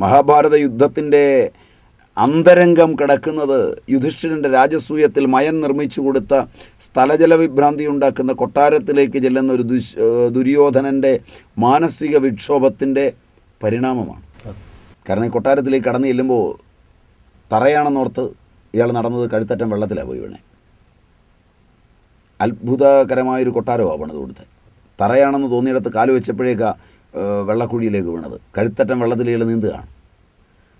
മഹാഭാരത യുദ്ധത്തിന്റെ അന്തരംഗം കിടക്കുന്നത് യുധിഷ്ഠിരന്റെ രാജസൂയത്തിൽ മയൻ നിർമ്മിച്ചു കൊടുത്ത സ്ഥലജല വിഭ്രാന്തി ഉണ്ടാക്കുന്ന കൊട്ടാരത്തിലേക്ക് ചെല്ലുന്ന ഒരു ദുശ് ദുര്യോധനന്റെ മാനസിക വിക്ഷോഭത്തിന്റെ പരിണാമമാണ്. കാരണം ഈ കൊട്ടാരത്തിലേക്ക് കടന്നു ചെല്ലുമ്പോൾ തറയാണെന്നോർത്ത് ഇയാൾ നടന്നത് കഴുത്തറ്റം വെള്ളത്തിലാണ് പോയി വീണേ. അത്ഭുതകരമായൊരു കൊട്ടാരമാണ് പണിത് കൊടുത്തത് തറയാണെന്ന് തോന്നിയിടത്ത് കാൽ വെച്ചപ്പോഴേക്കാ ഏഹ്, വെള്ളക്കുഴിയിലേക്ക് വീണത്. കഴുത്തറ്റം വെള്ളത്തിലേക്ക് നീന്തുകയാണ്.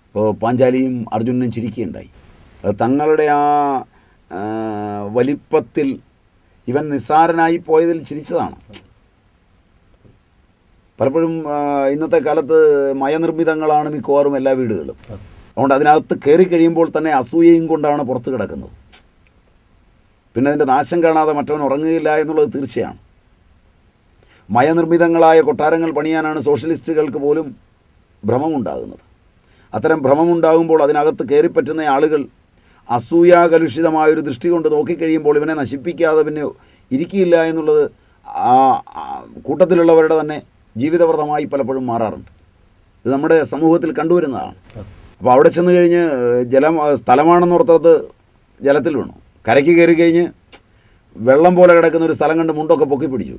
അപ്പോൾ പാഞ്ചാലിയും അർജുനനും ചിരിക്കുകയുണ്ടായി. അത് തങ്ങളുടെ ആ വലിപ്പത്തിൽ ഇവൻ നിസ്സാരനായി പോയതിൽ ചിരിച്ചതാണ്. പലപ്പോഴും ഇന്നത്തെ കാലത്ത് മയനിർമ്മിതങ്ങളാണ് മിക്കവാറും എല്ലാ വീടുകളും അതുകൊണ്ട് അതിനകത്ത് കയറി കഴിയുമ്പോൾ തന്നെ അസൂയയും കൊണ്ടാണ് പുറത്ത് കിടക്കുന്നത്. പിന്നെ അതിന്റെ നാശം കാണാതെ മറ്റവൻ ഉറങ്ങുകയില്ല എന്നുള്ളത് തീർച്ചയാണ്. മയനിർമ്മിതങ്ങളായ കൊട്ടാരങ്ങൾ പണിയാനാണ് സോഷ്യലിസ്റ്റുകൾക്ക് പോലും ഭ്രമമുണ്ടാകുന്നത്. അത്തരം ഭ്രമമുണ്ടാകുമ്പോൾ അതിനകത്ത് കയറിപ്പറ്റുന്ന ആളുകൾ അസൂയാകലുഷിതമായൊരു ദൃഷ്ടി കൊണ്ട് നോക്കിക്കഴിയുമ്പോൾ ഇവനെ നശിപ്പിക്കാതെ പിന്നെ ഇരിക്കില്ല എന്നുള്ളത് ആ കൂട്ടത്തിലുള്ളവരുടെ തന്നെ ജീവിതവ്രതമായി പലപ്പോഴും മാറാറുണ്ട്. ഇത് നമ്മുടെ സമൂഹത്തിൽ കണ്ടുവരുന്നതാണ്. അപ്പോൾ അവിടെ ചെന്ന് കഴിഞ്ഞ് ജലം സ്ഥലമാണെന്നോർത്തത് ജലത്തിൽ വീണു. കരയ്ക്ക് കയറി കഴിഞ്ഞ് വെള്ളം പോലെ കിടക്കുന്ന ഒരു സ്ഥലം കണ്ട് മുണ്ടൊക്കെ പൊക്കി പിടിച്ചു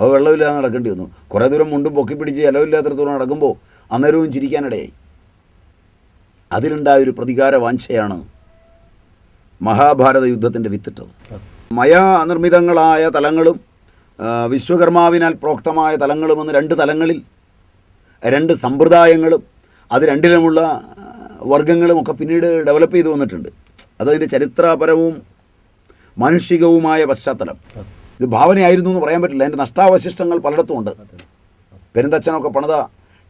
അത് വെള്ളമില്ലാതെ നടക്കേണ്ടി വന്നു. കുറേ ദൂരം മുണ്ടും പൊക്കി പിടിച്ച് ജലമില്ലാത്തടത്തോളം നടക്കുമ്പോൾ അന്നേരവും ചിരിക്കാനിടയായി. അതിലുണ്ടായൊരു പ്രതികാര വാഞ്ചയാണ് മഹാഭാരത യുദ്ധത്തിന്റെ വിത്തിട്ടത്. മയാനിർമ്മിതങ്ങളായ തലങ്ങളും വിശ്വകർമാവിനാൽ പ്രോക്തമായ തലങ്ങളും എന്ന രണ്ട് തലങ്ങളിൽ രണ്ട് സമ്പ്രദായങ്ങളും അത് രണ്ടിലുമുള്ള ആ, വർഗങ്ങളും ഒക്കെ പിന്നീട് ഡെവലപ്പ് ചെയ്തു വന്നിട്ടുണ്ട്. അതതിന്റെ ചരിത്രപരവും മാനുഷികവുമായ പശ്ചാത്തലം. ഇത് ഭാവനയായിരുന്നു എന്ന് പറയാൻ പറ്റില്ല. അതിന്റെ നഷ്ടാവശിഷ്ടങ്ങൾ പലയിടത്തും ഉണ്ട്. പെരുന്തച്ഛനൊക്കെ പണിത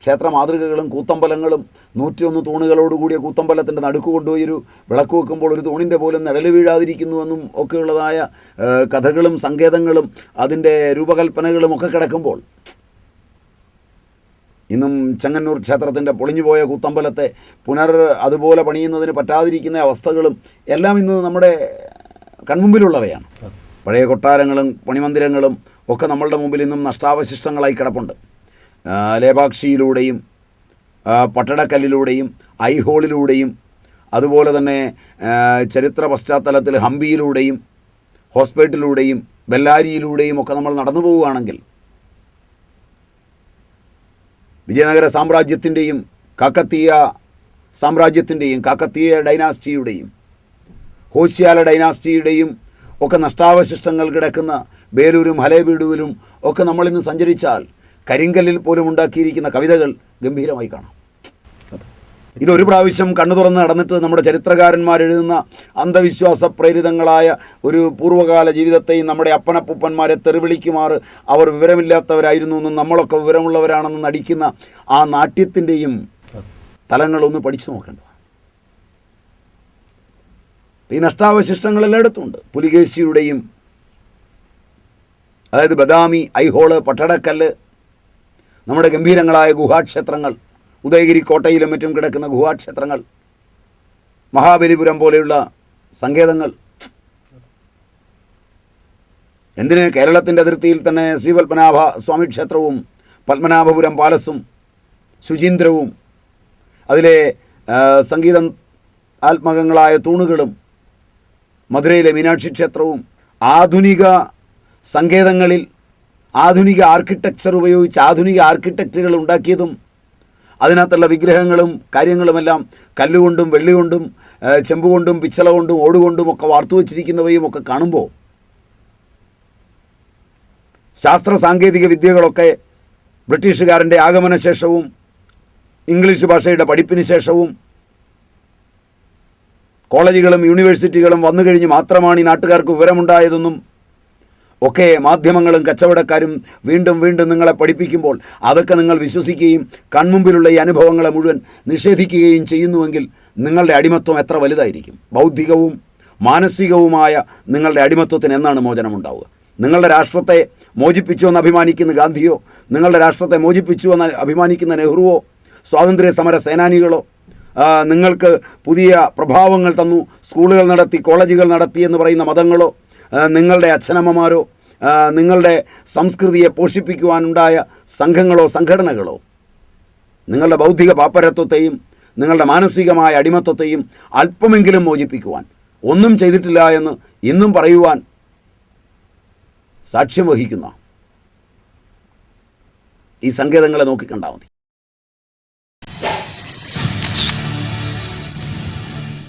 ക്ഷേത്ര മാതൃകകളും കൂത്തമ്പലങ്ങളും നൂറ്റിയൊന്ന് തൂണുകളോടുകൂടിയ കൂത്തമ്പലത്തിന്റെ നടുക്ക് കൊണ്ടുപോയി ഒരു വിളക്ക് വെക്കുമ്പോൾ ഒരു തൂണിന്റെ പോലും നിഴൽ വീഴാതിരിക്കുന്നുവെന്നും ഒക്കെയുള്ളതായ കഥകളും സങ്കേതങ്ങളും അതിന്റെ രൂപകൽപ്പനകളും ഒക്കെ കിടക്കുമ്പോൾ ഇന്നും ചെങ്ങന്നൂർ ക്ഷേത്രത്തിന്റെ പൊളിഞ്ഞുപോയ കൂത്തമ്പലത്തെ പുനർ അതുപോലെ പണിയുന്നതിന് പറ്റാതിരിക്കുന്ന അവസ്ഥകളും എല്ലാം ഇന്ന് നമ്മുടെ കൺമുമ്പിലുള്ളവയാണ്. പഴയ കൊട്ടാരങ്ങളും പണിമന്ദിരങ്ങളും ഒക്കെ നമ്മളുടെ മുമ്പിൽ നിന്നും നഷ്ടാവശിഷ്ടങ്ങളായി കിടപ്പുണ്ട്. ലേപാക്ഷിയിലൂടെയും പട്ടടക്കല്ലിലൂടെയും ഐഹോളിലൂടെയും അതുപോലെ തന്നെ ചരിത്ര പശ്ചാത്തലത്തിൽ ഹംപിയിലൂടെയും ഹോസ്പിറ്റലിലൂടെയും ബെല്ലാരിയിലൂടെയും ഒക്കെ നമ്മൾ നടന്നു പോവുകയാണെങ്കിൽ വിജയനഗര സാമ്രാജ്യത്തിന്റെയും കാക്കത്തീയ സാമ്രാജ്യത്തിന്റെയും കാക്കത്തീയ ഡൈനാസ്റ്റിയുടെയും ഹോസ്യാല ഡൈനാസ്റ്റിയുടെയും ഒക്കെ നഷ്ടാവശിഷ്ടങ്ങൾ കിടക്കുന്ന ബേലൂരും ഹലേബീഡുവിലും ഒക്കെ നമ്മളിന്ന് സഞ്ചരിച്ചാൽ കരിങ്കല്ലിൽ പോലും ഉണ്ടാക്കിയിരിക്കുന്ന കവിതകൾ ഗംഭീരമായി കാണാം. ഇതൊരു പ്രാവശ്യം കണ്ണു തുറന്ന് നടന്നിട്ട് നമ്മുടെ ചരിത്രകാരന്മാർ എഴുതുന്ന അന്ധവിശ്വാസ പ്രേരിതങ്ങളായ ഒരു പൂർവകാല ജീവിതത്തെയും നമ്മുടെ അപ്പനപ്പൂപ്പന്മാരെ തെറിവിളിക്കുമാർ അവർ വിവരമില്ലാത്തവരായിരുന്നു എന്നും നമ്മളൊക്കെ വിവരമുള്ളവരാണെന്ന് നടിക്കുന്ന ആ നാട്യത്തിന്റെയും തലങ്ങളൊന്ന് പഠിച്ചു നോക്കേണ്ടതാണ്. ഈ നഷ്ടാവശിഷ്ടങ്ങൾ എടുത്തുണ്ട്. പുലികേശിയുടെയും അതായത് ബദാമി ഐഹോൾ പട്ടടക്കല്ല് നമ്മുടെ ഗംഭീരങ്ങളായ ഗുഹാക്ഷേത്രങ്ങൾ ഉദയഗിരി കോട്ടയിലും മറ്റും കിടക്കുന്ന ഗുഹാക്ഷേത്രങ്ങൾ മഹാബലിപുരം പോലെയുള്ള സങ്കേതങ്ങൾ. എന്തിന് കേരളത്തിന്റെ അതിർത്തിയിൽ തന്നെ ശ്രീപത്മനാഭ സ്വാമി ക്ഷേത്രവും പത്മനാഭപുരം പാലസും ശുചീന്ദ്രവും അതിലെ സംഗീതം ആത്മകങ്ങളായ തൂണുകളും മധുരയിലെ മീനാക്ഷി ക്ഷേത്രവും ആധുനിക സങ്കേതങ്ങളിൽ ആധുനിക ആർക്കിടെക്ചർ ഉപയോഗിച്ച് ആധുനിക ആർക്കിടെക്റ്റുകൾ ഉണ്ടാക്കിയതും അതിനകത്തുള്ള വിഗ്രഹങ്ങളും കാര്യങ്ങളുമെല്ലാം കല്ലുകൊണ്ടും വെള്ളികൊണ്ടും ചെമ്പുകൊണ്ടും പിച്ചള കൊണ്ടും ഓടുകൊണ്ടും ഒക്കെ വാർത്തു വച്ചിരിക്കുന്നവയും ഒക്കെ കാണുമ്പോൾ ശാസ്ത്ര സാങ്കേതിക വിദ്യകളൊക്കെ ബ്രിട്ടീഷുകാരന്റെ ആഗമന ശേഷവും ഇംഗ്ലീഷ് ഭാഷയുടെ പഠിപ്പിന് ശേഷവും കോളേജുകളും യൂണിവേഴ്സിറ്റികളും വന്നു കഴിഞ്ഞ് മാത്രമാണ് ഈ നാട്ടുകാർക്ക് വിവരമുണ്ടായതെന്നും ഒക്കെ മാധ്യമങ്ങളും കച്ചവടക്കാരും വീണ്ടും വീണ്ടും നിങ്ങളെ പഠിപ്പിക്കുമ്പോൾ അതൊക്കെ നിങ്ങൾ വിശ്വസിക്കുകയും കൺമുമ്പിലുള്ള ഈ അനുഭവങ്ങളെ മുഴുവൻ നിഷേധിക്കുകയും ചെയ്യുന്നുവെങ്കിൽ നിങ്ങളുടെ അടിമത്വം എത്ര വലുതായിരിക്കും? ബൗദ്ധികവും മാനസികവുമായ നിങ്ങളുടെ അടിമത്വത്തിന് എന്നാണ് മോചനമുണ്ടാവുക? നിങ്ങളുടെ രാഷ്ട്രത്തെ മോചിപ്പിച്ചു എന്ന് അഭിമാനിക്കുന്ന ഗാന്ധിയോ? നിങ്ങളുടെ രാഷ്ട്രത്തെ മോചിപ്പിച്ചു എന്ന് അഭിമാനിക്കുന്ന നെഹ്റുവോ? സ്വാതന്ത്ര്യ സമര സേനാനികളോ? നിങ്ങൾക്ക് പുതിയ പ്രഭാവങ്ങൾ തന്നു. സ്കൂളുകൾ നടത്തി കോളേജുകൾ നടത്തി എന്ന് പറയുന്ന മതങ്ങളോ നിങ്ങളുടെ അച്ഛനമ്മമാരോ നിങ്ങളുടെ സംസ്കൃതിയെ പോഷിപ്പിക്കുവാനുണ്ടായ സംഘങ്ങളോ സംഘടനകളോ നിങ്ങളുടെ ബൗദ്ധിക പാപ്പരത്വത്തെയും നിങ്ങളുടെ മാനസികമായ അടിമത്വത്തെയും അല്പമെങ്കിലും മോചിപ്പിക്കുവാൻ ഒന്നും ചെയ്തിട്ടില്ല എന്ന് ഇന്നും പറയുവാൻ സാക്ഷ്യം വഹിക്കുന്ന ഈ സങ്കേതങ്ങളെ നോക്കിക്കണ്ടാൽ മതി.